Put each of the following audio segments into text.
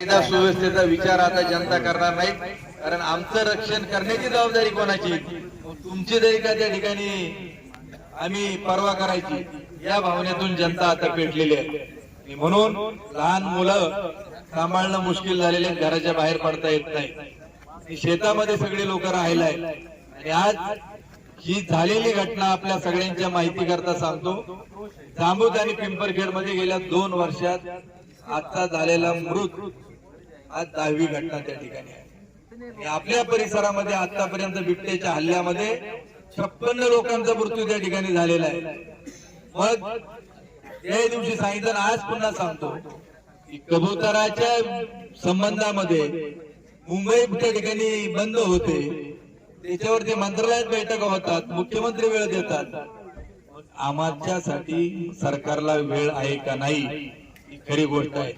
कायदा सुव्यवस्थेचा विचार आता जनता करणार नाही. कारण आमचं रक्षण करण्याची जबाबदारी कोणाची? तुमची जरी का त्या ठिकाणी आम्ही परवा करायची. या भावनेतून जनता आता पेटलेली आहे. म्हणून लहान मुलं सांभाळणं मुश्किल झालेले घराच्या बाहेर पडता येत नाही. शेतामध्ये सगळे लोक राहिले आणि आज ही झालेली घटना आपल्या सगळ्यांच्या माहिती करता सांगतो. जांबूत आणि पिंपरखेडमध्ये गेल्या दोन वर्षात आता झालेला मृत आज दहावी घटना त्या ठिकाणी आहे. आपल्या परिसरामध्ये आतापर्यंत बिबट्याच्या हल्ल्यामध्ये छप्पन्न लोकांचा मृत्यू त्या ठिकाणी झालेला आहे. मग त्या दिवशी सांगितलं आज पुन्हा सांगतो की कबुतराच्या संबंधामध्ये मुंबई त्या ठिकाणी बंद होते. त्याच्यावरती मंत्रालयात बैठका होतात मुख्यमंत्री वेळ देतात. आमच्यासाठी सरकारला वेळ आहे का नाही? खरी गोष्ट आहे.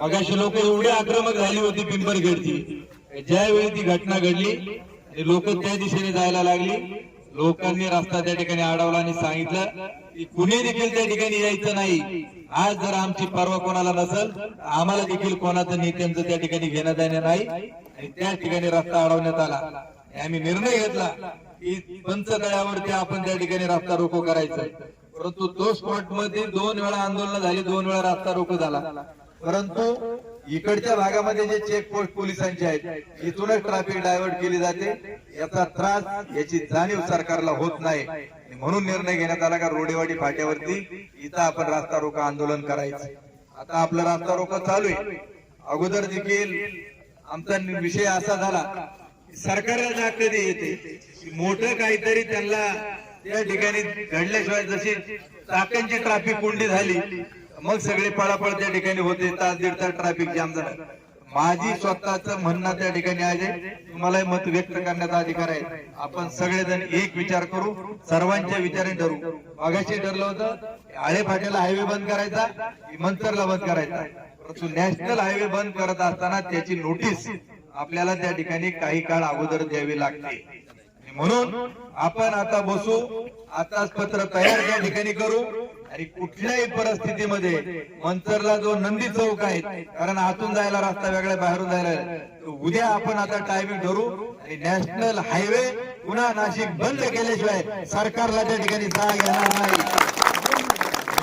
मगाशी लोक एवढी आक्रमक झाली होती पिंपरखेडची. ज्यावेळी ती घटना घडली लोक त्या दिशेने जायला लागली. लोकांनी रस्ता त्या ठिकाणी अडवला आणि सांगितलं की कुणी देखील त्या ठिकाणी यायचं नाही. आज जर आमची परवा कोणाला नसल आम्हाला देखील कोणाचं नेत्यांचं त्या ठिकाणी घेणं देणं नाही. आणि त्या ठिकाणी रस्ता अडवण्यात आला. आम्ही निर्णय घेतला की पंचतळ्यावरती आपण त्या ठिकाणी रस्ता रोको करायचा. परंतु तो स्पॉटमध्ये दोन वेळा आंदोलन झाली दोन वेळा रस्ता रोको झाला. परंतु इकडच्या भागामध्ये जे चेकपोस्ट पोलिसांचे आहेत इथूनच ट्रॅफिक डायव्हर्ट केली जाते. याचा त्रास याची जाणीव सरकारला होत नाही. म्हणून निर्णय घेण्यात आला का रोडेवाडी फाट्यावरती इथं आपण रास्ता रोको आंदोलन करायचं. आता आपला रास्ता रोको चालू आहे. अगोदर देखील आमचा विषय असा झाला सरकारला जाग कधी येते. मोठं काहीतरी त्यांना त्या ठिकाणी घडल्याशिवाय जशी टाक्यांची ट्रॅफिक कोंडी झाली मग सगळे पळापळ त्या ठिकाणी होते. तास दीड तास ट्रॅफिक जाम झाला. माझी स्वतःच म्हणणं त्या ठिकाणी आहे तुम्हाला मत व्यक्त करण्याचा अधिकार आहे. आपण सगळेजण एक विचार करू सर्वांच्या विचाराने ठरू. मागाशी ठरलं होतं आळे फाट्याला हायवे बंद करायचा मंतरला बंद करायचा. परंतु नॅशनल हायवे बंद करत असताना त्याची नोटीस आपल्याला त्या ठिकाणी काही काळ अगोदर द्यावी लागते. म्हणून आपण आता बसू आताच पत्र तयार त्या ठिकाणी करू आणि कुठल्याही परिस्थितीमध्ये मंचरला जो नंदी चौक आहे कारण आतून जायला रस्ता वेगळा बाहेरून जायला उद्या आपण आता टायमिंग ठरू आणि नॅशनल हायवे पुन्हा नाशिक बंद केल्याशिवाय सरकारला त्या ठिकाणी जाग येणार नाही.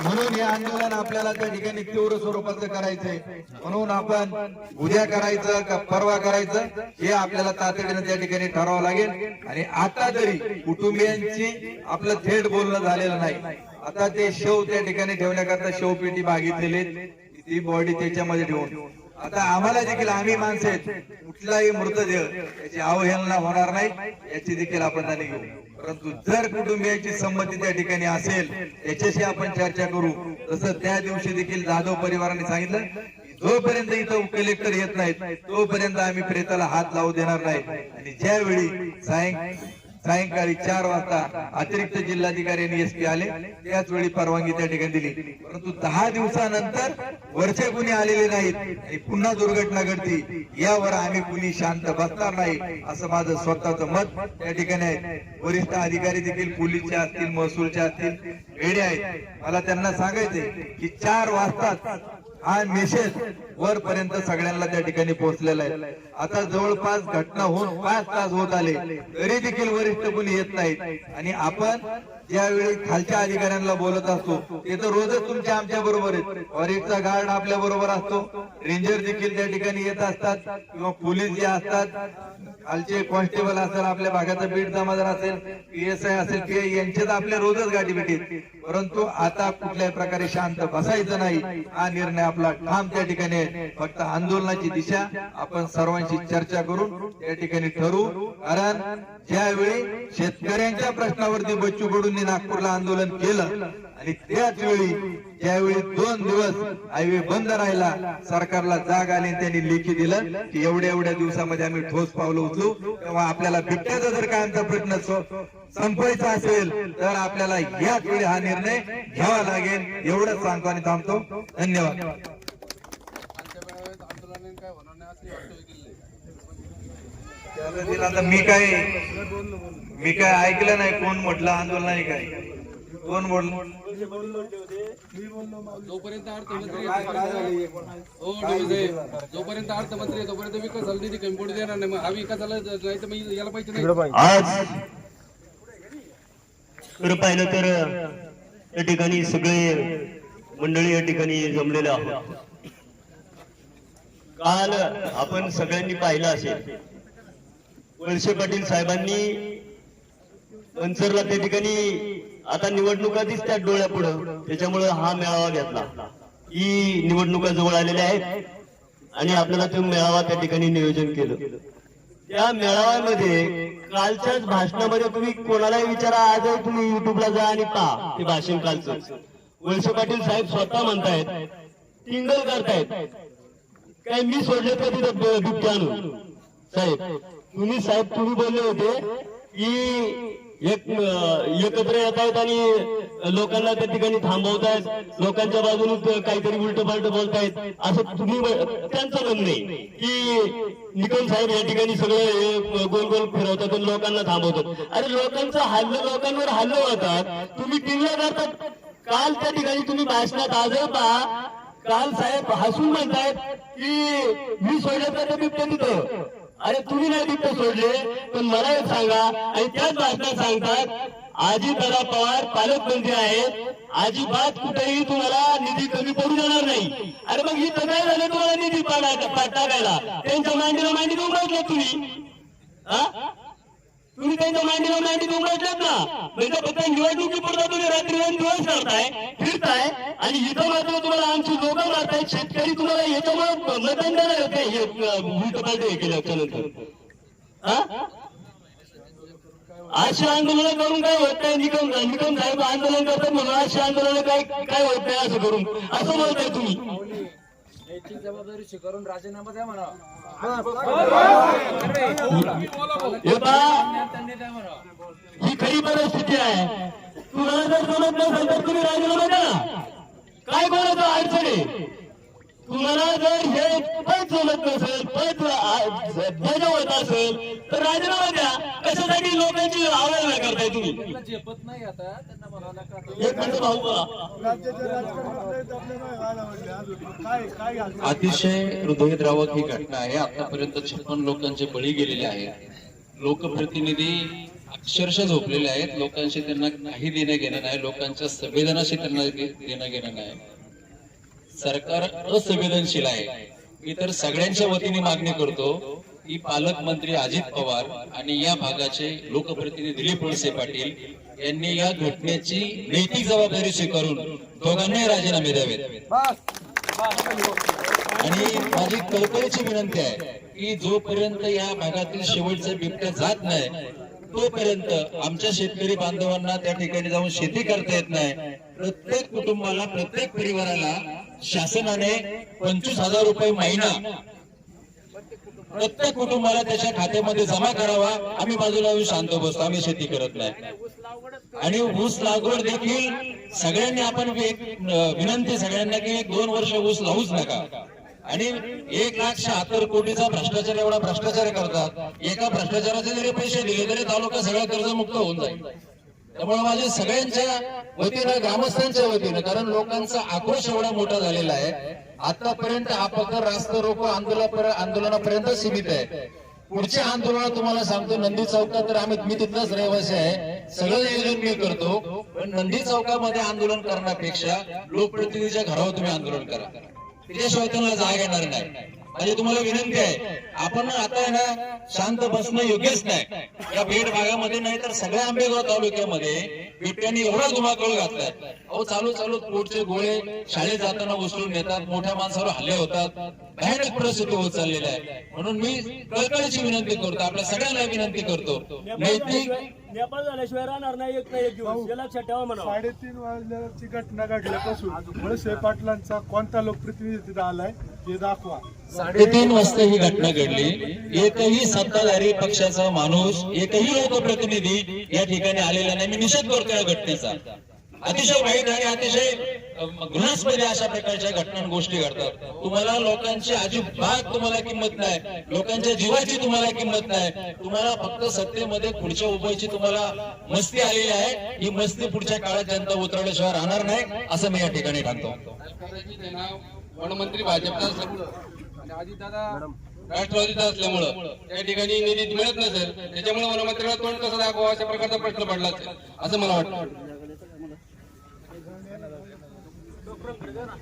म्हणून हे आंदोलन आपल्याला त्या ठिकाणी तीव्र स्वरूपाचं करायचंय. म्हणून आपण उद्या करायचं का परवा करायचं हे आपल्याला तातडीनं त्या ठिकाणी ठरवावं लागेल. आणि आता तरी कुटुंबियांची आपलं थेट बोलणं झालेलं नाही. आता ते शव त्या ठिकाणी ठेवण्याकरता शवपेटी मागितलेली ती बॉडी त्याच्यामध्ये ठेवून. आता आम्हाला देखील आम्ही माणसे आहेत. कुठलाही मृतदेह याची अवहेलना होणार नाही. याची देखील आपण जाणीव घेऊ. परंतु जर कुटुंबियाची संमती त्या ठिकाणी असेल याच्याशी आपण चर्चा करू. तसं त्या दिवशी देखील जाधव परिवाराने सांगितलं जोपर्यंत इथं कलेक्टर येत नाहीत तोपर्यंत आम्ही प्रेताला हात लावू देणार नाही. आणि ज्यावेळी सायं सायंकाळी चार वाजता अतिरिक्त जिल्हाधिकारी आणि एसपी आले. त्याच वेळी परवानगी त्या ठिकाणी दिली. परंतु दहा दिवसानंतर वरचे कुणी आलेले नाहीत. आणि पुन्हा दुर्घटना घडती. यावर आम्ही कुणी शांत बसणार नाही असं माझं स्वतःचं मत. त्या ठिकाणी आहे वरिष्ठ अधिकारी देखील पोलीसचे असतील महसूलचे असतील वेडे आहेत. मला त्यांना सांगायचे की चार वाजताच हा मेसेज वरपर्यंत सगळ्यांना त्या ठिकाणी पोहोचलेला आहे. आता जवळपास घटना होऊन पाच तास होत आले. तरी देखील वरिष्ठ कोणी येत नाहीत. आणि आपण ज्यावेळी खालच्या अधिकाऱ्यांना बोलत असतो ते तर रोजच तुमच्या आमच्या बरोबर आहेत. फॉरेस्टचा गार्ड आपल्या बरोबर असतो. रेंजर देखील त्या ठिकाणी येत असतात. किंवा पोलीस जे असतात खालचे कॉन्स्टेबल असेल आपल्या भागाचा बीड जमादार असेल पीएसआय असेल पीआय यांच्यात आपल्या रोजच गाठी भेटीत परंतु आता कुठल्याही प्रकारे शांत बसायचं नाही. हा निर्णय आपला ठाम त्या ठिकाणी आहे. फक्त आंदोलनाची दिशा आपण सर्वांशी चर्चा करून त्या ठिकाणी ठरवू. कारण ज्यावेळी शेतकऱ्यांच्या प्रश्नावरती बच्चू कडूंनी नागपूरला आंदोलन केलं आणि त्याच वेळी ज्यावेळी दोन दिवस हायवे बंद राहिला सरकारला जाग आली आणि त्यांनी लेखी दिलं की एवढ्या एवढ्या दिवसामध्ये आम्ही ठोस पावलं उचलू. तेव्हा आपल्याला बिबट्याचा जर काय आमचा प्रश्न सो- संपवायचा असेल तर आपल्याला याच वेळी हा निर्णय घ्यावा लागेल. एवढंच सांगतो आणि थांबतो. धन्यवाद आजच्या मेळाव्यात आंदोलनाने काय होणार नाही असं वक्तव्य केलेलं तर मी काय मी काय ऐकलं नाही कोण म्हटलं आंदोलनाने काय? कोण बोल जोपर्यंत अर्थमंत्री हो जोपर्यंत अर्थमंत्री तोपर्यंत विकास झाला निधी कमी पडू देणार नाही. मग हा विकास झाला नाही तर मग याला पैसे नाही. आज खरं पाहिलं तर या ठिकाणी सगळे मंडळी या ठिकाणी जमलेले आहोत. काल आपण सगळ्यांनी पाहिलं असेल वळसे पाटील साहेबांनी मनसरला त्या ठिकाणी आता निवडणुका दिसतात डोळ्यापुढं. त्याच्यामुळे हा मेळावा घेतला. ही निवडणुका जवळ आलेल्या आहेत आणि आपल्याला तो मेळावा त्या ठिकाणी नियोजन केलं. त्या मेळाव्यामध्ये कालच्याच भाषणामध्ये तुम्ही कोणालाही विचारा आजही तुम्ही युट्यूबला जा आणि पहा ते भाषण कालचं. वळसे पाटील साहेब स्वतः म्हणतायत टिंगल करतायत. काय मी सोडले तर तिथं बिबट्या आणून साहेब तुम्ही साहेब तुम्ही बोलले होते की एक एकत्र येत आहेत आणि लोकांना त्या ठिकाणी थांबवतायत लोकांच्या बाजूने काहीतरी उलट पालट बोलतायत असं तुम्ही त्यांचं म्हणणं आहे की निकम साहेब या ठिकाणी सगळं गोल गोल फिरवतात आणि लोकांना थांबवतात. अरे लोकांचं हल्लं लोकांवर हल्लं होतात. तुम्ही टीव्हीला करतात. काल त्या ठिकाणी तुम्ही भाषणात आज पहा काल साहेब हसून म्हणतायत की मी सोडल्याचा तर ते तिथं. अरे तुम्ही नाही तिथे सोडले पण मला एक सांगा. आणि त्याच बातम्या सांगतात आजी दादा पवार पालकमंत्री आहेत. अजिबात कुठेही तुम्हाला निधी कमी पडू देणार नाही. अरे मग ही तर काय झालं तुम्हाला निधी टाकायला त्यांच्या मांडीला मांडी देऊन तुम्ही. तुम्ही त्यांच्या मांडीला मांडी देऊन ना. म्हणजे फक्त निवडणुकी पुरता तुम्ही रात्री दोन दिवस करताय फिरताय आणि इथं मात्र तुम्हाला आमची शेतकरी तुम्हाला याच्यामुळे मतदान देणार काय हे उलट पालट हे केल्याच्यानंतर हा? अशी आंदोलन करून काय होत नाही? निकम निकम साहेब आंदोलन करतात म्हणून अशी आंदोलन काय काय होत नाही असं करून? असं बोलताय तुम्ही. जबाबदारी स्वीकारून राजीनामा द्या म्हणा. हे खरी परिस्थिती आहे. तुम्हाला जर जमत नसेल तर तुम्ही राजीनामा द्या. काय कोणाचं अडचण आहे? तुम्हाला जर हे पद जमत नसेल पद आ- बजावत असेल. तर राजीनामा द्या. कशासाठी लोकांची आवाज करताय तुम्ही? त्यांना झेपत नाही आता त्यांना म्हणा नका हे खंड भाऊ बोला. राज्याच्या राजकारणात आपले नाही व्हायला म्हणले अजून. काय काय घालतो अतिशय हृदयद्रावक ही घटना आहे. आतापर्यंत छप्पन लोकांचे बळी गेलेले आहेत. लोकप्रतिनिधी अक्षरशः झोपलेले आहेत. लोकांशी त्यांना काही देणं घेणं नाही. लोकांच्या संवेदनाशी त्यांना देणं घेणं नाही. सरकार असंवेदनशील आहे. मी तर सगळ्यांच्या वतीने मागणी करतो की पालकमंत्री अजित पवार आणि या भागाचे लोकप्रतिनिधी दिलीप वळसे पाटील यांनी या घटनेची नैतिक जबाबदारी स्वीकारून दोघांनाही राजीनामे द्यावेत. आणि माझी कळकळीची विनंती आहे की जोपर्यंत या भागातील शेवटचा बिबट्या जात नाही तोपर्यंत आमच्या शेतकरी बांधवांना त्या ठिकाणी जाऊन शेती करता येत नाही. प्रत्येक कुटुंबाला प्रत्येक परिवाराला शासनाने पंचवीस हजार रुपये महिना प्रत्येक कुटुंबाला त्याच्या खात्यामध्ये जमा करावा. आम्ही बाजूला शांत बसतो. आम्ही शेती करत नाही. आणि ऊस लागवड देखील सगळ्यांनी आपण एक विनंती सगळ्यांना की एक दोन वर्ष ऊस लावूच नका. आणि एक लाख शहात्तर कोटीचा भ्रष्टाचार एवढा भ्रष्टाचार करतात. एका भ्रष्टाचाराचे जरी पैसे दिले तरी तालुका सगळा कर्जमुक्त होऊन जाईल. त्यामुळे माझ्या सगळ्यांच्या वतीनं ग्रामस्थांच्या वतीनं कारण लोकांचा आक्रोश एवढा मोठा झालेला आहे आतापर्यंत हा रास्त रास्ता रोको आंदोलन आंदोलनापर्यंत सीमित आहे. पुढच्या आंदोलन तुम्हाला सांगतो नंदी चौकात तर आम्ही मी तिथलाच रहिवासी आहे. सगळं नियोजन मी करतो पण नंदी चौकामध्ये आंदोलन करण्यापेक्षा लोकप्रतिनिधीच्या घरावर तुम्ही आंदोलन करा. त्याच्याशिवाय त्यांना जाग येणार नाही. म्हणजे तुम्हाला विनंती आहे आपण आता आहे ना शांत बसणं योग्यच नाही. या बीड भागामध्ये नाही तर सगळ्या आंबेगाव तालुक्यामध्ये बिबट्याने एवढा धुमाकूळ घातलाय. अहो चालू चालू पोटचे गोळे शाळेत जाताना उचलून नेतात मोठ्या माणसावर हल्ले होतात. भयानक परिस्थिती होत चाललेली आहे. म्हणून मी कळकळीची विनंती करतो आपल्या सगळ्यांना विनंती करतो. नैतिक नेपाळ झाल्याशिवाय राहणार नाही एक नाही एक दिवस. हे लक्षात ठेवा म्हणा साडेतीन वाजल्याची घटना घडल्यापासून वळसे पाटलांचा कोणता लोकप्रतिनिधी तिथं आलाय हे दाखवा. साडेतीन वाजता ही घटना घडली. एकही सत्ताधारी पक्षाचा माणूस एकही लोकप्रतिनिधी या ठिकाणी आलेला नाही. मी निषेध करतो या घटनेचा. अतिशय वाईट आणि अतिशय घृणास्पदी अशा प्रकारच्या घटना गोष्टी घडतात. तुम्हाला लोकांची अजिबात तुम्हाला किंमत नाही. लोकांच्या जीवाची तुम्हाला किंमत नाही. तुम्हाला फक्त सत्तेमध्ये पुढच्या उभयची तुम्हाला मस्ती आलेली आहे. ही मस्ती पुढच्या काळात जनता उतरवल्याशिवाय राहणार नाही असं मी या ठिकाणी ना वनमंत्री भाजपचा राष्ट्रवादीचा असल्यामुळं त्या ठिकाणी निधी मिळत नसेल त्याच्यामुळे वनमंत्र्याला तोंड कसं दाखवा अशा प्रकारचा प्रश्न पडला असेल असं मला वाटतं. ಪ್ರಕರಣ ಬಿಡದೇನಾ